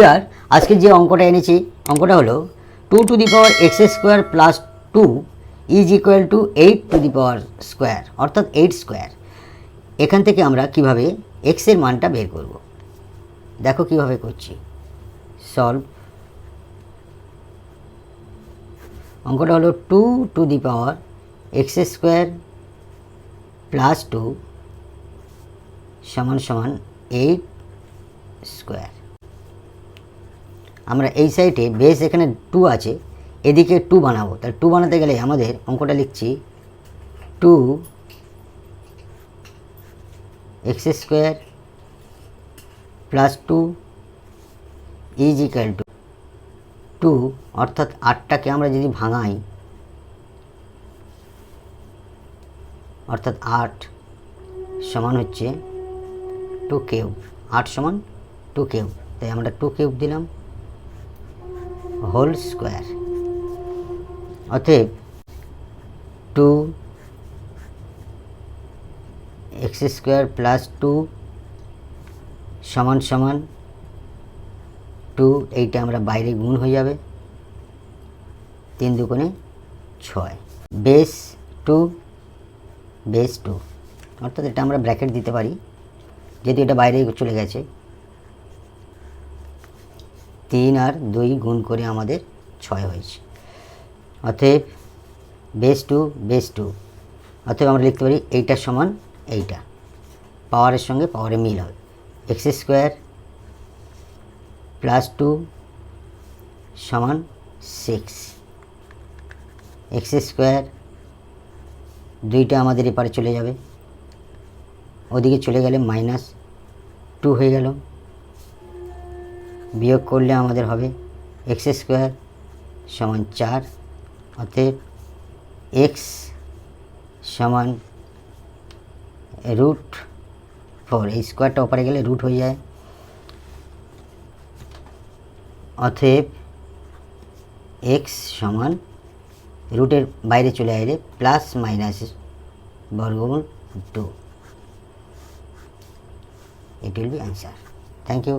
এবার আজকে যে অঙ্কটা এনেছি, অঙ্কটা হলো two to the power x square plus two is equal to eight to the power square অর্থাৎ এইট স্কোয়ার এখান থেকে আমরা কীভাবে এক্সের মানটা বের করব? দেখো কীভাবে করছি। সলভ অঙ্কটা হলো two to the power x square plus two সমান সমান এইট স্কোয়ার আমরা এই সাইডে বেস এখানে টু আছে, এদিকে টু বানাবো। তাহলে টু বানাতে গেলে আমাদের অঙ্কটা লিখছি two x square plus two is equal to two, অর্থাৎ আটটাকে আমরা যদি ভাঙাই, অর্থাৎ আট সমান হচ্ছে টু কিউব। আট সমান টু কিউব। তাই আমরা টু কিউব দিলাম। Whole square. অতএব two x square plus two সমান সমান টু, এইটা আমরা বাইরে গুণ হয়ে যাবে। তিন দুগুণে ছয়। Base two base two. অর্থাৎ এটা আমরা ব্র্যাকেট দিতে পারি। যেহেতু এটা বাইরে চলে গেছে। তিন আর দুই গুণ করে আমাদের ছয় হয়েছে। অতএব বেস টু বেস টু। অতএব আমরা লিখতে পারি এইটার সমান এইটা। পাওয়ারের সঙ্গে পাওয়ারে মিল হবে। এক্স স্কোয়ার প্লাস টু সমান সিক্স। এক্স স্কোয়ার দুইটা আমাদের এপারে চলে যাবে। ওদিকে চলে গেলে মাইনাস টু হয়ে গেল। বিয়োগ করলে আমাদের হবে এক্স স্কোয়ার সমান চার, অতএব এক্স সমান রুট ফোর। এই স্কোয়ারটা ওপারে গেলে রুট হয়ে যায়। অতএব এক্স সমান রুটের বাইরে চলে এলে প্লাস মাইনাস বর্গমূল two. it will be answer thank you